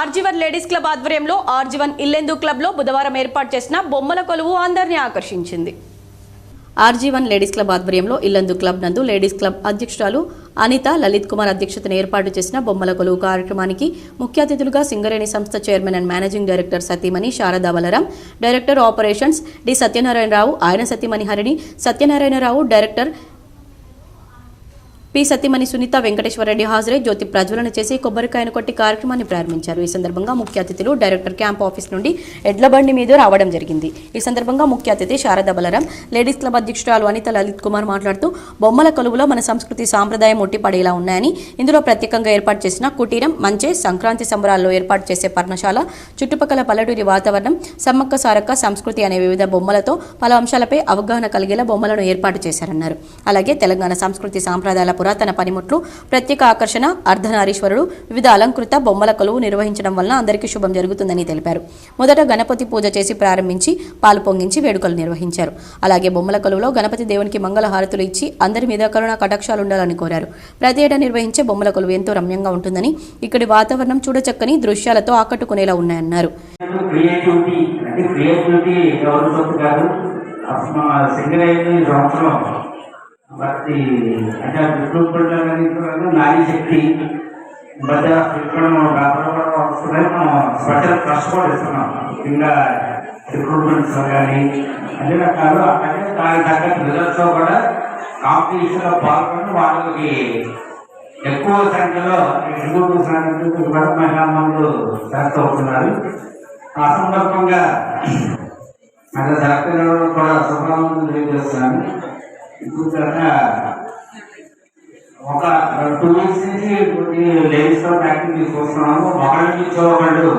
RG one ladies club ఆధ్వర్యంలో RG one Yellandu క్లబ్లో బుధవారం ఏర్పాటు చేసిన బొమ్మల కొలువు అందరినీ ఆకర్షించింది. ఆర్జీవన్ లేడీస్ క్లబ్ ఆధ్వర్యంలో ఇల్లందు క్లబ్ నందు లేడీస్ క్లబ్ అధ్యక్షురాలు అనిత లలిత్ కుమార్ అధ్యక్షతన ఏర్పాటు చేసిన బొమ్మల కొలువు కార్యక్రమానికి ముఖ్య అతిథులుగా సింగరేణి సంస్థ చైర్మన్ అండ్ మేనేజింగ్ డైరెక్టర్ సతీమణి Sharada Balaram director operations D Satyanarayanarao ఆయన సతీమణి హరిణి సత్యనారాయణరావు డైరెక్టర్ పి సతీమణి సునీత వెంకటేశ్వరరెడ్డి హాజరై జ్యోతి ప్రజ్వలన చేసి కొబ్బరికాయను కొట్టి కార్యక్రమాన్ని ప్రారంభించారు. ఈ సందర్భంగా ముఖ్య అతిథులు డైరెక్టర్ క్యాంప్ ఆఫీస్ నుండి ఎడ్ల బండి మీద రావడం జరిగింది. ఈ సందర్భంగా ముఖ్య అతిథి శారద బలరాం లేడీస్ క్లబ్ అధ్యక్షురాలు అనిత లలిత్ కుమార్ మాట్లాడుతూ బొమ్మల కొలువులో మన సంస్కృతి సాంప్రదాయం ఒట్టిపడేలా ఉన్నాయని ఇందులో ప్రత్యేకంగా ఏర్పాటు చేసిన కుటీరం మంచే సంక్రాంతి సంబరాల్లో ఏర్పాటు చేసే పర్ణశాల చుట్టుపక్కల పల్లెటూరి వాతావరణం సమ్మక్క సారక్క సంస్కృతి అనే వివిధ బొమ్మలతో పలు అంశాలపై అవగాహన కలిగేలా బొమ్మలను ఏర్పాటు చేశారన్నారు. అలాగే తెలంగాణ సంస్కృతి సాంప్రదాయాల పురాతన పనిముట్లు ప్రత్యేక ఆకర్షణ అర్ధనారీశ్వరుడు వివిధ అలంకృత బొమ్మల కొలువు నిర్వహించడం వలన అందరికీ శుభం జరుగుతుందని తెలిపారు. మొదట గణపతి పూజ చేసి ప్రారంభించి పాలు పొంగించి వేడుకలు నిర్వహించారు. అలాగే బొమ్మల కొలువులో గణపతి దేవునికి మంగళ హారతులు ఇచ్చి అందరి మీద కరుణ కటాక్షాలు ఉండాలని కోరారు. ప్రతి ఏటా నిర్వహించే బొమ్మల కొలువు ఎంతో రమ్యంగా ఉంటుందని ఇక్కడి వాతావరణం చూడచక్కని దృశ్యాలతో ఆకట్టుకునేలా ఉన్నాయన్నారు. క్రియేటివిటీ అంటే క్రియేటివిటీ ఎవరి కాదు సంవత్సరం భక్తి అంటే రిక్రూట్మెంట్ నారీ శక్తి బట్ ఇక్కడ వ్యాపారం మనం స్పెషల్ ట్రస్ట్ కూడా ఇస్తున్నాం ఇంకా రిక్రూట్మెంట్స్ కానీ అన్ని రకాలు. అట్లాగే దానికి తగ్గట్టు రిజల్ట్స్లో కూడా కాంపిటీషన్లో పాల్గొని వాళ్ళకి ఎక్కువ సంఖ్యలో రిక్రూట్మెంట్ సంఖ్యలో కూడా మహిళా చేస్తూ ఉంటున్నారు ఆ సందర్భంగా అదే డాక్టర్ కూడా శుభాకాంక్షలు తెలియజేస్తున్నాను. ఇప్పుడు ఒక టూ వీక్స్ నుంచి లేడీస్లో ప్రాక్టీస్ చూస్తున్నాము. ఒకళ్ళ నుంచి ఒకళ్ళు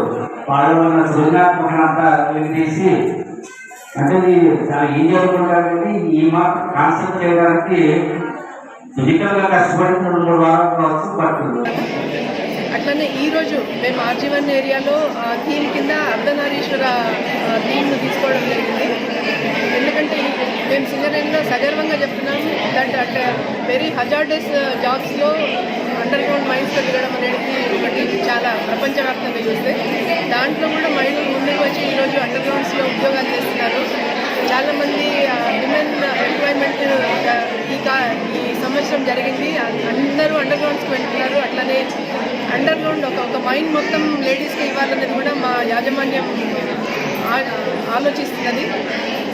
వాళ్ళు ఉన్న సృజనాత్మకంతా తీసి అంటే ఇది చాలా ఈజీ అనుకుంటారు కానీ ఈ మాత్రం కాన్సెప్ట్ చేయడానికి ఫిజికల్గా కష్టపడి రెండు కావచ్చు పడుతుంది. అట్లనే ఈరోజు మేము ఆర్జీవన్ ఏరియాలో థీమ్ కింద అర్ధనారీశ్వర థీమ్ను తీసుకోవడం జరిగింది. మేము సింగరేణిలో సగర్వంగా చెప్తున్నాము దట్ అంటే వెరీ హజార్డస్ జాబ్స్లో అండర్ గ్రౌండ్ మైన్స్లో తిరగడం అనేది ఒకటి చాలా ప్రపంచవ్యాప్తంగా చూస్తే దాంట్లో కూడా మహిళలు ముందుకు వచ్చి ఈరోజు అండర్ గ్రౌండ్స్లో ఉద్యోగాలు చేస్తున్నారు. చాలామంది విమెన్ ఎంప్లాయ్మెంట్ uh, uh, ఈ కా ఈ సంవత్సరం జరిగింది. అందరూ అండర్ గ్రౌండ్స్కి వెళ్తున్నారు. అట్లనే అండర్ గ్రౌండ్ ఒక ఒక మైండ్ మొత్తం లేడీస్కి ఇవ్వాలనేది కూడా మా యాజమాన్యం ఆలోచిస్తున్నది.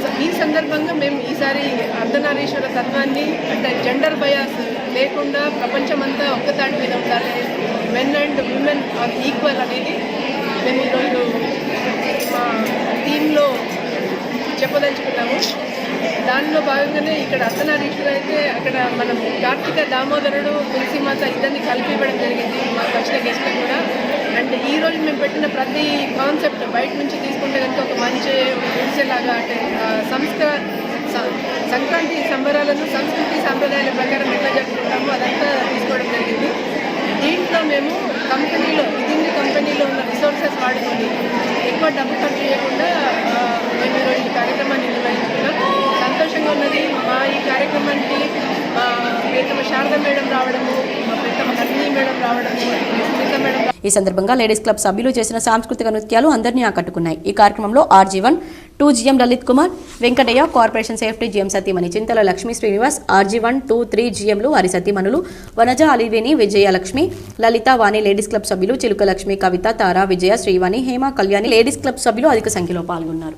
సో ఈ సందర్భంగా మేము ఈసారి అర్ధనారీశ్వర తత్వాన్ని అంటే జెండర్ బయాస్ లేకుండా ప్రపంచమంతా ఒక్కతాటి మీద ఉండాలి. Men and women are equal అనేది మేము ఈరోజు మా టీంలో చెప్పదలుచుకున్నాము. దానిలో భాగంగానే ఇక్కడ అర్ధనారీశ్వరు అయితే అక్కడ మనం కార్తీక దామోదరుడు తులసిమాత ఇద్దరిని కలిపి ఇవ్వడం జరిగింది మాకు వచ్చిన గెస్ట్లు కూడా. అండ్ ఈ రోజు మేము పెట్టిన ప్రతి కాన్సెప్ట్ బయట నుంచి తీసుకుంటే కనుక ఒక మంచి గుడిసెలాగా అంటే ఆ, సంస్కార సంక్రాంతి సంబరాలను సంస్కృతి సాంప్రదాయాల ప్రకారం ఎట్లా జరుపుకుంటామో అదంతా తీసుకోవడం జరిగింది. దీంట్లో మేము కంపెనీలో విధింది కంపెనీలో ఉన్న రిసోర్సెస్ వాడుకుని ఎక్కువ డబ్బు ఖర్చు చేయకుండా ఆ, మేము ఈరోజు ఈ కార్యక్రమాన్ని నిర్వహించుకున్నాం సంతోషంగా ఉన్నది మా ఈ కార్యక్రమానికి మా మేడం రావడము మా మేడం రావడము సునీత మేడం ఈ సందర్భంగా లేడీస్ క్లబ్ సభ్యులు చేసిన సాంస్కృతిక నృత్యాలు అందరినీ ఆకట్టుకున్నాయి. ఈ కార్యక్రమంలో RG one two GM Lalith Kumar Venkataiah corporation safety GM సతీమణి Chintala Lakshmi Srinivas RG one two three జిఎంలు వారి సతీమణులు వనజ అలివేణి విజయలక్ష్మి లలిత వాణి లేడీస్ క్లబ్ సభ్యులు చిలుక లక్ష్మి కవిత తారా విజయ శ్రీవాణి హేమ కళ్యాణి లేడీస్ క్లబ్ సభ్యులు అధిక సంఖ్యలో పాల్గొన్నారు.